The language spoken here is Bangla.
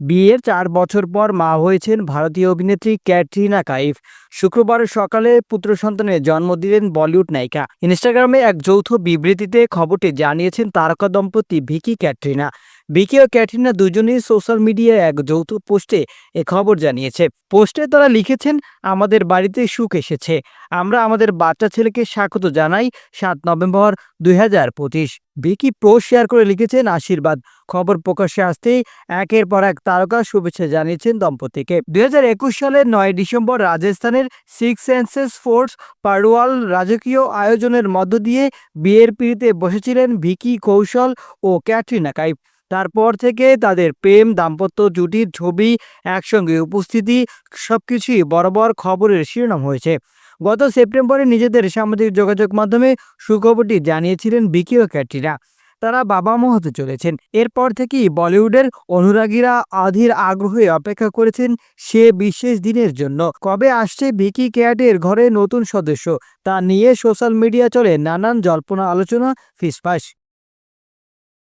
বিয়ের চার বছর পর মা হয়েছেন ভারতীয় অভিনেত্রী ক্যাটরিনা কাইফ। শুক্রবার সকালে পুত্র সন্তানের জন্ম দিলেন বলিউড নায়িকা। ইনস্টাগ্রামে এক যৌথ বিবৃতিতে খবরটি জানিয়েছেন তারকা দম্পতি ভিকি ক্যাটরিনা। ভিকি ও ক্যাটরিনা দুজনেই সোশ্যাল মিডিয়ায় এক যৌথ পোস্টে এ খবর জানিয়েছে। পোস্টে তারা লিখেছেন, আমাদের বাড়িতে সুখ এসেছে। আমরা আমাদের বাচ্চা ছেলেকে স্বাগত জানাই সাত নভেম্বর দুই ভিকি পোস্ট শেয়ার করে লিখেছেন, আশীর্বাদ। খবর প্রকাশ্যে আসতেই একের পর এক তারকা শুভেচ্ছা জানিয়েছেন দম্পতিকে। দুই হাজার একুশ সালের নয় ডিসেম্বর রাজস্থানের সিক্স সেন্সেস ফোর্স পারওয়াল রাজকীয় আয়োজনের মধ্য দিয়ে বিয়ের পিড়িতে বসেছিলেন ভিকি কৌশল ও ক্যাটরিনা কাইফ। তারপর থেকে তাদের প্রেম, দাম্পত্য জুটির ছবি, একসঙ্গে উপস্থিতি, সবকিছুই বরাবর খবরের শিরোনাম হয়েছে। গত সেপ্টেম্বরে নিজেদের সামাজিক যোগাযোগ মাধ্যমে সুখবরটি জানিয়েছিলেন বিকি ও ক্যাটরিনা। তারা বাবা মা হতে চলেছেন। এরপর থেকেই বলিউডের অনুরাগীরা অধীর আগ্রহে অপেক্ষা করেছেন সে বিশেষ দিনের জন্য। কবে আসছে বিকি ক্যাটের ঘরে নতুন সদস্য, তা নিয়ে সোশ্যাল মিডিয়া চলে নানান জল্পনা, আলোচনা, ফিসফাস।